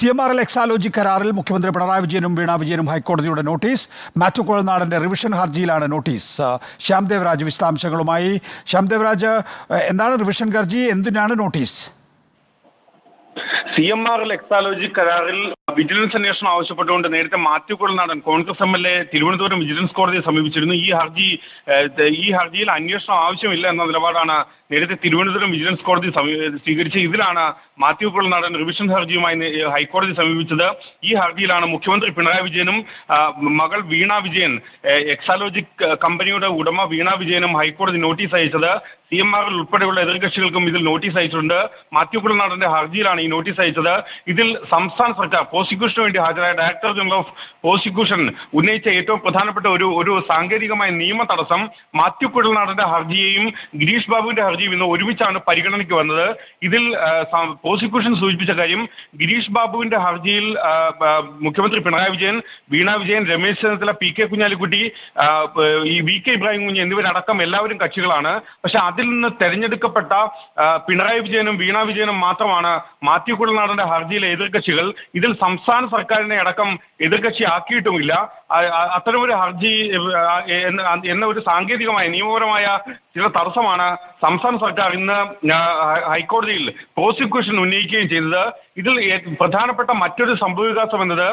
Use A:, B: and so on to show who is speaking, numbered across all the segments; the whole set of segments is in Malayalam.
A: C M R L Exalogic കരാറിൽ മുഖ്യമന്ത്രി പിണറായി വിജയനും വീണ വിജയനും ഹൈക്കോടതിയുടെ നോട്ടീസ് മാത്യു കുഴൽനാടന്റെ റിവിഷൻ ഹർജിയിലാണ് നോട്ടീസ്. ശ്യാം ദേവരാജ് വിശദാംശങ്ങളുമായി. ശ്യാം ദേവരാജ് എന്താണ് റിവിഷൻ ഹർജി? എന്തിനാണ് notice?
B: C M R L Exalogic കരാറിൽ വിജിലൻസ് അന്വേഷണം ആവശ്യപ്പെട്ടുകൊണ്ട് നേരത്തെ Mathew Kuzhalnadan Congress M L A Thiruvananthapuram vigilance കോടതിയെ സമീപിച്ചിരുന്നു. ഈ ഹർജി ഈ ഹർജിയിൽ അന്വേഷണം ആവശ്യമില്ല എന്ന നിലപാടാണ് നേരത്തെ തിരുവനന്തപുരം വിജിലൻസ് കോടതി സ്വീകരിച്ച ഇതിലാണ് മാത്യു കുളനാടൻ റിവിഷൻ ഹർജിയുമായി ഹൈക്കോടതി സമീപിച്ചത്. ഈ ഹർജിയിലാണ് മുഖ്യമന്ത്രി പിണറായി വിജയനും മകൾ വീണ വിജയൻ എക്സാലോജിക് കമ്പനിയുടെ ഉടമ വീണ വിജയനും ഹൈക്കോടതി നോട്ടീസ് അയച്ചത്. സി എം ആറിൽ ഉൾപ്പെടെയുള്ള എതിർകക്ഷികൾക്കും ഇതിൽ നോട്ടീസ് അയച്ചിട്ടുണ്ട്. മാത്യു കുളനാടന്റെ ഹർജിയിലാണ് ഈ നോട്ടീസ് അയച്ചത്. ഇതിൽ സംസ്ഥാന സർക്കാർ പ്രോസിക്യൂഷന് വേണ്ടി ഹാജരായ ഡയറക്ടർ ജനറൽ ഓഫ് പ്രോസിക്യൂഷൻ ഉന്നയിച്ച ഏറ്റവും പ്രധാനപ്പെട്ട ഒരു ഒരു സാങ്കേതികമായ നിയമ തടസ്സം മാത്യു കുഴൽനാടന്റെ ഹർജിയെയും ഗിരീഷ് ബാബുവിന്റെ ഹർജിയും ഇന്ന് ഒരുമിച്ചാണ് പരിഗണനയ്ക്ക് വന്നത്. ഇതിൽ പ്രോസിക്യൂഷൻ സൂചിപ്പിച്ച കാര്യം ഗിരീഷ് ബാബുവിന്റെ ഹർജിയിൽ മുഖ്യമന്ത്രി പിണറായി വിജയൻ വീണ വിജയൻ രമേശ് ചെന്നിത്തല പി കെ കുഞ്ഞാലിക്കുട്ടി ഈ വി കെ ഇബ്രാഹിം കുഞ്ഞ് എന്നിവരടക്കം എല്ലാവരും കക്ഷികളാണ്. പക്ഷെ അതിൽ നിന്ന് തെരഞ്ഞെടുക്കപ്പെട്ട പിണറായി വിജയനും വീണ വിജയനും മാത്രമാണ് മാത്യു കുഴൽനാടന്റെ ഹർജിയിലെ എതിർകക്ഷികൾ. ഇതിൽ സംസ്ഥാന സർക്കാരിനെ അടക്കം എതിർകക്ഷി ആക്കിയിട്ടുമില്ല. അത്തരമൊരു ഹർജി എന്ന ഒരു സാങ്കേതികമായ നിയമപരമായ ചില തടസ്സമാണ് സംസ്ഥാന സർക്കാർ ഇന്ന് ഹൈക്കോടതിയിൽ പ്രോസിക്യൂഷൻ ഉന്നയിക്കുകയും ചെയ്തത്. ഇതിൽ പ്രധാനപ്പെട്ട മറ്റൊരു സംഭവവികാസം എന്നത്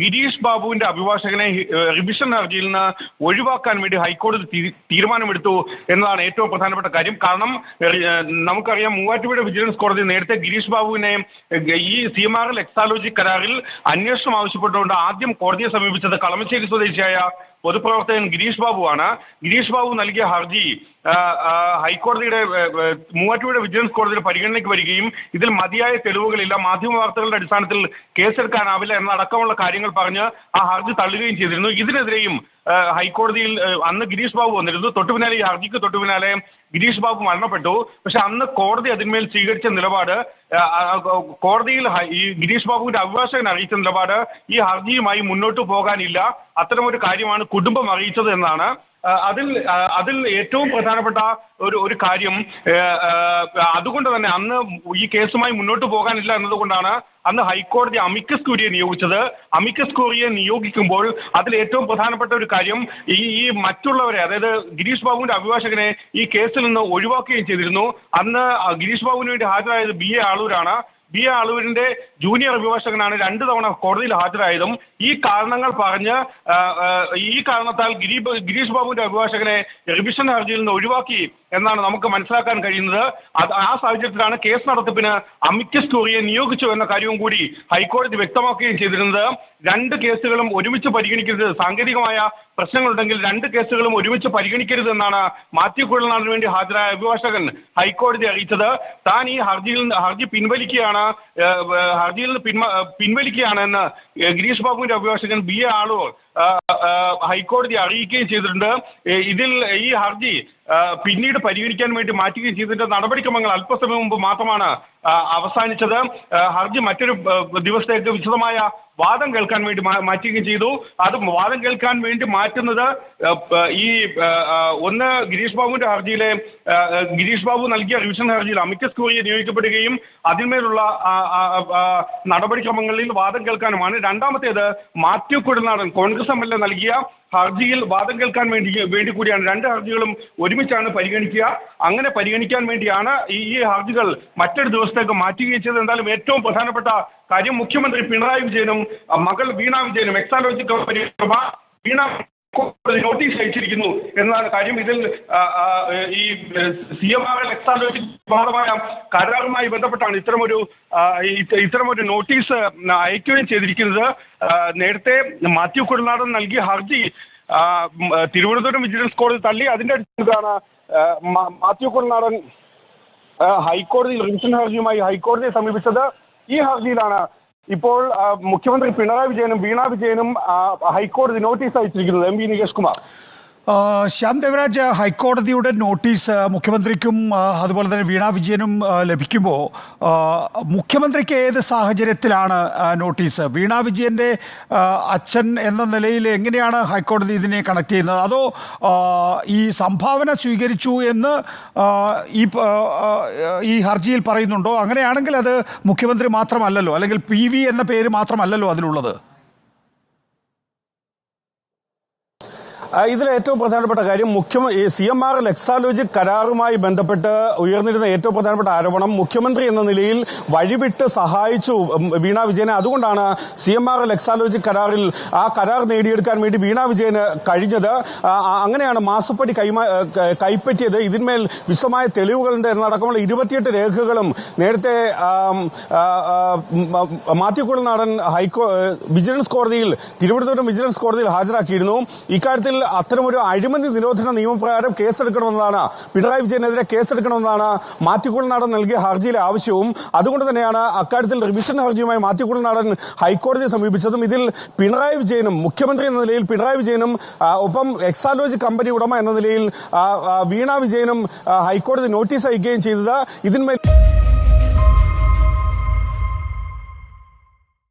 B: ഗിരീഷ് ബാബുവിന്റെ അഭിഭാഷകനെ റിവിഷൻ ഹർജിയിൽ നിന്ന് ഒഴിവാക്കാൻ വേണ്ടി ഹൈക്കോടതി തീരുമാനമെടുത്തു എന്നതാണ് ഏറ്റവും പ്രധാനപ്പെട്ട കാര്യം. കാരണം നമുക്കറിയാം മൂവാറ്റുപുഴ വിജിലൻസ് കോടതി നേരത്തെ ഗിരീഷ് ബാബുവിനെ ഈ C M R L Exalogic കരാറിൽ അന്വേഷണം ആവശ്യപ്പെട്ടുകൊണ്ട് ആദ്യം കോടതിയെ സമീപിച്ചത് കളമശ്ശേരി സ്വദേശിയായ പൊതുപ്രവർത്തകൻ ഗിരീഷ് ബാബുവാണ്. ഗിരീഷ് ബാബു നൽകിയ ഹർജി ഹൈക്കോടതിയുടെ മൂവാറ്റുപുഴ വിജിലൻസ് കോടതിയുടെ പരിഗണനയ്ക്ക് വരികയും ഇതിൽ മതിയായ തെളിവുകളില്ല മാധ്യമ വാർത്തകളുടെ അടിസ്ഥാനത്തിൽ കേസെടുക്കാനാവില്ല എന്നടക്കമുള്ള കാര്യങ്ങൾ പറഞ്ഞ് ആ ഹർജി തള്ളുകയും ചെയ്തിരുന്നു. ഇതിനെതിരെയും ഹൈക്കോടതിയിൽ അന്ന് ഗിരീഷ് ബാബു വന്നിരുന്നു. തൊട്ടു പിന്നാലെ ഈ ഹർജിക്ക് തൊട്ടു പിന്നാലെ ഗിരീഷ് ബാബു മരണപ്പെട്ടു. പക്ഷെ അന്ന് കോടതി അതിന്മേൽ സ്വീകരിച്ച നിലപാട് കോടതിയിൽ ഈ ഗിരീഷ് ബാബുവിന്റെ അഭിഭാഷകൻ അറിയിച്ച നിലപാട് ഈ ഹർജിയുമായി മുന്നോട്ട് പോകാനില്ല. അത്തരമൊരു കാര്യമാണ് കുടുംബം അറിയിച്ചത് എന്നാണ് അതിൽ അതിൽ ഏറ്റവും പ്രധാനപ്പെട്ട ഒരു ഒരു കാര്യം അതുകൊണ്ട് തന്നെ അന്ന് ഈ കേസുമായി മുന്നോട്ട് പോകാനില്ല എന്നതുകൊണ്ടാണ് അന്ന് ഹൈക്കോടതി അമിക്കസ് ക്യൂരിയെ നിയോഗിച്ചത്. അമിക്കസ് ക്യൂരിയെ നിയോഗിക്കുമ്പോൾ അതിൽ ഏറ്റവും പ്രധാനപ്പെട്ട ഒരു കാര്യം ഈ ഈ മറ്റുള്ളവരെ അതായത് ഗിരീഷ് ബാബുവിന്റെ അഭിഭാഷകനെ ഈ കേസിൽ നിന്ന് ഒഴിവാക്കുകയും ചെയ്തിരുന്നു. അന്ന് ഗിരീഷ് ബാബുവിന് വേണ്ടി ഹാജരായത് ബി എ ആളൂരാണ്. ബി എ ആളൂരിന്റെ ജൂനിയർ അഭിഭാഷകനാണ് രണ്ട് തവണ കോടതിയിൽ ഹാജരായതും ഈ കാരണങ്ങൾ പറഞ്ഞ് ഈ കാരണത്താൽ ഗിരി ഗിരീഷ് ബാബുവിന്റെ അഭിഭാഷകനെ റിവിഷൻ ഹർജിയിൽ നിന്ന് ഒഴിവാക്കി എന്നാണ് നമുക്ക് മനസ്സിലാക്കാൻ കഴിയുന്നത്. ആ സാഹചര്യത്തിലാണ് കേസ് നടത്തിപ്പിന് അമിക്കസ് ക്യൂറിയെ നിയോഗിച്ചു എന്ന കാര്യവും കൂടി ഹൈക്കോടതി വ്യക്തമാക്കുകയും ചെയ്തിരുന്നത്. രണ്ട് കേസുകളും ഒരുമിച്ച് പരിഗണിക്കരുത് സാങ്കേതികമായ പ്രശ്നങ്ങളുണ്ടെങ്കിൽ രണ്ട് കേസുകളും ഒരുമിച്ച് പരിഗണിക്കരുത് എന്നാണ് മാത്യു കുഴൽനാടിന് വേണ്ടി ഹാജരായ അഭിഭാഷകൻ ഹൈക്കോടതി അറിയിച്ചത്. താൻ ഈ ഹർജിയിൽ ഹർജി പിൻവലിക്കുകയാണ് ഹർജിയിൽ നിന്ന് പിൻവ പിൻവലിക്കുകയാണ് എന്ന് ഗിരീഷ് ബാബുവിന്റെ അഭിഭാഷകൻ ബി എ ആളൂർ ആ, ആ, ഹൈക്കോടതി അറിയിക്കുകയും ചെയ്തിട്ടുണ്ട്. ഇതിൽ ഈ ഹർജി പിന്നീട് പരിഗണിക്കാൻ വേണ്ടി മാറ്റുകയും ചെയ്തിട്ട് നടപടിക്രമങ്ങൾ അല്പസമയം മുമ്പ് മാത്രമാണ് അവസാനിച്ചത്. ഹർജി മറ്റൊരു ദിവസത്തേക്ക് വിശദമായ വാദം കേൾക്കാൻ വേണ്ടി മാറ്റുകയും ചെയ്തു. അത് വാദം കേൾക്കാൻ വേണ്ടി മാറ്റുന്നത് ഈ ഒന്ന് ഗിരീഷ് ബാബുവിന്റെ ഹർജിയിലെ ഗിരീഷ് ബാബു നൽകിയ റിവിഷൻ ഹർജിയിൽ അമിക്കസ് ക്യൂറിയെ നിയോഗിക്കപ്പെടുകയും അതിന്മേലുള്ള നടപടിക്രമങ്ങളിൽ വാദം കേൾക്കാനുമാണ്. രണ്ടാമത്തേത് Mathew Kuzhalnadan Congress M L A നൽകിയ ഹർജിയിൽ വാദം കേൾക്കാൻ വേണ്ടി വേണ്ടി കൂടിയാണ്. രണ്ട് ഹർജികളും ഒരുമിച്ചാണ് പരിഗണിക്കുക. അങ്ങനെ പരിഗണിക്കാൻ വേണ്ടിയാണ് ഈ ഈ ഹർജികൾ മറ്റൊരു ദിവസത്തേക്ക് മാറ്റുകയും ചെയ്തത്. എന്തായാലും ഏറ്റവും പ്രധാനപ്പെട്ട കാര്യം മുഖ്യമന്ത്രി പിണറായി വിജയനും മകൾ വീണ വിജയനും. എക്സാലോജിക്കൽ വീണ നോട്ടീസ് അയച്ചിരിക്കുന്നു. എന്നാണ് കാര്യം ഇതിൽ ഈ C M R L Exalogic ഭാഗമായ കരാറുമായി ബന്ധപ്പെട്ടാണ് ഇത്തരമൊരു ഇത്തരമൊരു നോട്ടീസ് അയക്കുകയും ചെയ്തിരിക്കുന്നത്. നേരത്തെ മാത്യു കുടനാടൻ നൽകിയ ഹർജി തിരുവനന്തപുരം വിജിലൻസ് കോടതി തള്ളി. അതിന്റെ അടുത്താണ് മാത്യു കുടനാടൻ ഹൈക്കോടതി റിവിഷൻ ഹർജിയുമായി ഹൈക്കോടതിയെ സമീപിച്ചത്. ഈ ഹർജിയിലാണ് ഇപ്പോൾ മുഖ്യമന്ത്രി പിണറായി വിജയനും വീണ വിജയനും ഹൈക്കോടതി നോട്ടീസ് അയച്ചിരിക്കുന്നത് എം വി നികേഷ് കുമാർ.
A: ശ്യാം ദേവരാജ് ഹൈക്കോടതിയുടെ നോട്ടീസ് മുഖ്യമന്ത്രിക്കും അതുപോലെ തന്നെ വീണ വിജയനും ലഭിക്കുമ്പോൾ മുഖ്യമന്ത്രിക്ക് ഏത് സാഹചര്യത്തിലാണ് നോട്ടീസ്? വീണ വിജയന്റെ അച്ഛൻ എന്ന നിലയിൽ എങ്ങനെയാണ് ഹൈക്കോടതി ഇതിനെ കണക്ട് ചെയ്യുന്നത്? അതോ ഈ സംഭാവന സ്വീകരിച്ചു എന്ന് ഈ ഈ ഹർജിയിൽ പറയുന്നുണ്ടോ? അങ്ങനെയാണെങ്കിൽ അത് മുഖ്യമന്ത്രി മാത്രമല്ലല്ലോ അല്ലെങ്കിൽ പി എന്ന പേര് മാത്രമല്ലല്ലോ അതിലുള്ളത്.
B: ഇതിലെ ഏറ്റവും പ്രധാനപ്പെട്ട കാര്യം മുഖ്യമന്ത്രി സി എം ആർ എക്സാലോജി കരാറുമായി ബന്ധപ്പെട്ട് ഉയർന്നിരുന്ന ഏറ്റവും പ്രധാനപ്പെട്ട ആരോപണം മുഖ്യമന്ത്രി എന്ന നിലയിൽ വഴിവിട്ട് സഹായിച്ചു വീണ വിജയനെ. അതുകൊണ്ടാണ് സി എം ആർ എക്സാലോജി കരാറിൽ ആ കരാർ നേടിയെടുക്കാൻ വേണ്ടി വീണ വിജയന് കഴിഞ്ഞത്. അങ്ങനെയാണ് മാസപ്പടി കൈമാ കൈപ്പറ്റിയത്. ഇതിന്മേൽ വിശദമായ തെളിവുകളുണ്ട് എന്നടക്കമുള്ള ഇരുപത്തിയെട്ട് രേഖകളും നേരത്തെ മാത്യു ഹൈക്കോ വിജിലൻസ് കോടതിയിൽ തിരുവനന്തപുരം വിജിലൻസ് കോടതിയിൽ ഹാജരാക്കിയിരുന്നു. ഇക്കാര്യത്തിൽ അത്തരമൊരു അഴിമതി നിരോധന നിയമപ്രകാരം കേസെടുക്കണമെന്നതാണ് പിണറായി വിജയനെതിരെ കേസെടുക്കണമെന്നാണ് മാത്യു നാടൻ നൽകിയ ഹർജിയിലെ ആവശ്യവും. അതുകൊണ്ട് തന്നെയാണ് അക്കാര്യത്തിൽ റിവിഷൻ ഹർജിയുമായി മാത്യു നാടൻ ഹൈക്കോടതിയെ സമീപിച്ചതും. ഇതിൽ പിണറായി വിജയനും മുഖ്യമന്ത്രി എന്ന നിലയിൽ പിണറായി വിജയനും ഒപ്പം എക്സാലോജി കമ്പനി ഉടമ എന്ന നിലയിൽ വീണ വിജയനും ഹൈക്കോടതി നോട്ടീസ് അയക്കുകയും ചെയ്തത്. ഇതിന്മേൽ